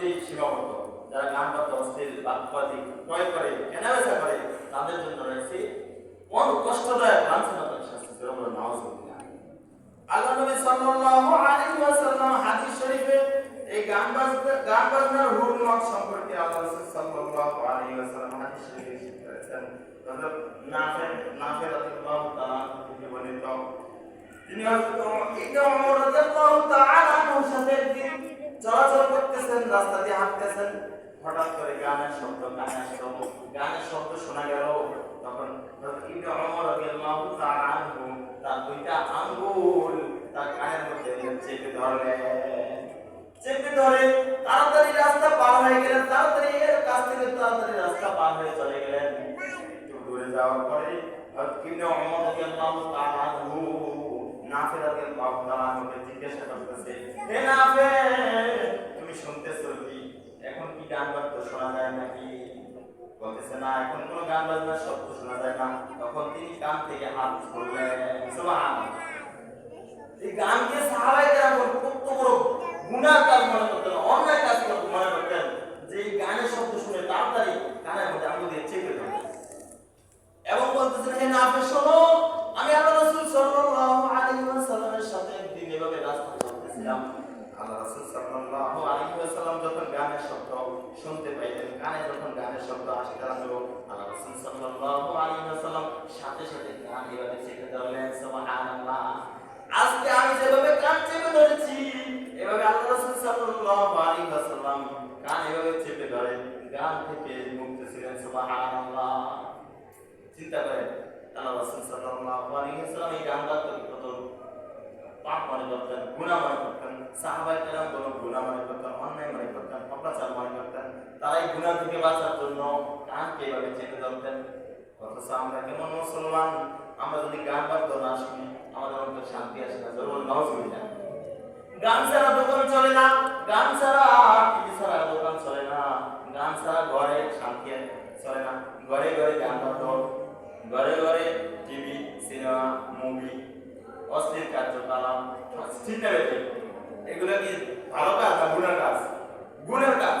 মধ্যেই সীমাবদ্ধ যারা গান বাদ্য অশ্লীল বাক্যাদি ক্রয় করে, কেনাবেচা করে, তাদের জন্য রয়েছে কোন কষ্টদায়ক লাঞ্ছনাদায়ক শাস্তি যেটা বলে আল্লাহ নবী সাল্লাল্লাহু আলাইহি ওয়াসাল্লাম হাদিস শরীফে এই গান বাজনা, গান বাজনার হুকুমত সম্পর্কে আল্লাহ রাসূল সাল্লাল্লাহু আলাইহি ওয়াসাল্লাম হাদিস শরীফে করেছেন হযরত নাফি নাফি রাদিয়াল্লাহু তাআলা থেকে বর্ণিত। তিনি হযরত ইবনে ওমর রাদিয়াল্লাহু তাআলা আনহুর সাথে একদিন চলাচল করতেছেন রাস্তা দিয়ে হাঁটতেছেন, হঠাৎ করে গানের শব্দ কানে আসলো গানের শব্দ শোনা গেল। তখন তার দুইটা আঙ্গুল তার কানের মধ্যে চেপে চেপে ধরে তাড়াতাড়ি রাস্তা পার হয়ে গেলেন, তাড়াতাড়ি এর কাছ থেকে তাড়াতাড়ি রাস্তা পার হয়ে চলে গেলেন। একটু দূরে যাওয়ার পরে ইবনে ওমর রাদিয়াল্লাহু তাআলা আনহু নাফি রাদিয়াল্লাহু তাআলা জিজ্ঞাসা করতেছে, হে নাফি তুমি শুনতেছো কি এখন কি গান বাদ্য শোনা যায় নাকি? বলতেছে, না, এখন কোনো গান বাজনার শব্দ শোনা যায় না। তখন তিনি কান থেকে হাত ধরলেন সুবহানাল্লাহ এই গানকে সাহাবাই কেরাম কত বড় গুনার কাজ মনে করতেন, অন্যায় কাজ করতে মনে করতেন। যে এই গানের শব্দ শুনে তাড়াতাড়ি কানের মধ্যে দিয়ে চেপে ধরতেন এবং বলতেছেন, হে নাফে শোনো, আমি আল্লাহ রাসূল সাল্লাল্লাহু আলাইহি ওয়াসাল্লামের সাথে একদিন এভাবে রাস্তা চলতেছিলাম আল্লাহ রাসূল সাল্লাল্লাহু আলাইহি ওয়াসাল্লাম যখন গানের শব্দ শুনতে পাইতেন কানে যখন গানের শব্দ আসতে লাগল আল্লাহ রাসূল সাল্লাল্লাহু আলাইহি ওয়াসাল্লাম সাথে সাথে গান এভাবে চেপে ধরলেন সুবহানাল্লাহ। আজকে আমি যেভাবে কান চেপে ধরেছি, এভাবে আল্লাহ সাল্লাল্লাহু আলাইহি ওয়াসাল্লাম কান এভাবে চেপে ধরে, গান থেকে মুক্ত ছিলেন, সুবহানাল্লাহ। চিন্তা করেন, আল্লাহ রাসূল সাল্লাল্লাহু আলাইহি ওয়াসাল্লাম এই গান বাদ কত পাপ মনে করতেন, গুনাহ মনে করতেন, সাহাবায়ে কেরাম গুনাহ মনে করতেন অন্যায় মনে করতেন অপরাচার মনে করতেন গুনাহ থেকে বাঁচার জন্য কানকে এভাবে চেপে ধরতেন। অথচ আমরা কেমন মুসলমান? আমরা যদি গান বাদ্য না শুনি, আমাদের অন্তর শান্তি আসে না, জরুর নাউজুবিল্লাহ গান ছাড়া দোকান চলে না, গান ছাড়া টিভি ছাড়া দোকান চলে না। গান ছাড়া ঘরে শান্তি চলে না। ঘরে ঘরে গান বাদ্য, ঘরে ঘরে টিভি, সিনেমা, মুভি, অশ্লীল কার্যকলাপ চিন্তা বেশি এগুলো কি ভালো কাজ না গুণের কাজ? গুণের কাজ।